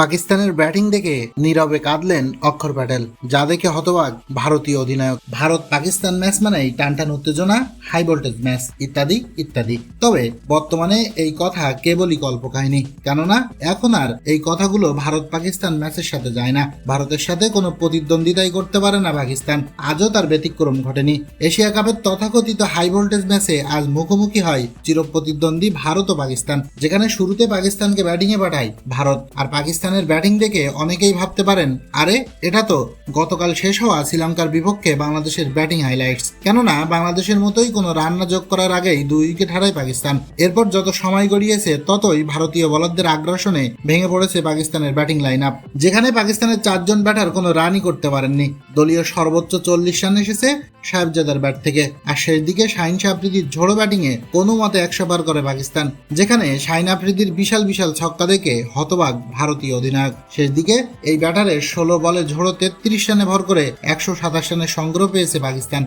পাকিস্তানের ব্যাটিং দেখে নীরবে কাঁদলেন অক্ষর প্যাটেল, যা দেখে হতবাক ভারতীয় অধিনায়ক। ভারত পাকিস্তান ম্যাচ মানেই টানটান উত্তেজনা, হাই ভোল্টেজ ম্যাচ, ইত্যাদি ইত্যাদি। তবে বর্তমানে এই কথা কেবলই কল্পকাহিনী, কেননা এখন আর এই কথাগুলো ভারত পাকিস্তান ম্যাচের সাথে যায় না। ভারতের সাথে কোনো প্রতিদ্বন্দ্বিতাই করতে পারে না পাকিস্তান, আজও তার ব্যতিক্রম ঘটেনি। এশিয়া কাপের তথাকথিত হাই ভোল্টেজ ম্যাচে আজ মুখোমুখি হয় চিরপ্রতিদ্বন্দ্বী ভারত ও পাকিস্তান, যেখানে শুরুতে পাকিস্তানকে ব্যাটিংয়ে পাঠায় ভারত, আর পাকিস্তানের ব্যাটিং দেখে অনেকেই ভাবতে পারেন, আরে, এটা তো গতকাল শেষ হওয়া শ্রীলঙ্কার বিপক্ষে বাংলাদেশের ব্যাটিং হাইলাইটস। কেননা, বাংলাদেশের মতোই কোনো রান্না যোগ করার আগেই দুই উইকেট হারায় পাকিস্তান। এরপর যত সময় গড়িয়েছে, ততই ভারতীয় বলারদের আগ্রাসনে ভেঙে পড়েছে পাকিস্তানের ব্যাটিং লাইন আপ যেখানে পাকিস্তানের চারজন ব্যাটার কোনো রানই করতে পারেননি। দলীয় সর্বোচ্চ চল্লিশ রান এসেছে সাহেবজাদার ব্যাট থেকে। আর শেষ দিকে শাহিন আফ্রিদির ঝোড়ো ব্যাটিংয়ে কোনো মতে একশো পার করে পাকিস্তান, যেখানে শাহিন আফ্রিদির বিশাল বিশাল ছক্কা দেখে হতবাক ভারতীয় অধিনায়ক। শেষ দিকে এই ব্যাটারে ষোলো বলে ঝোড়ো তেত্রিশ রানে ভর করে একশো সাতাশ রানের সংগ্রহ পেয়েছে পাকিস্তান।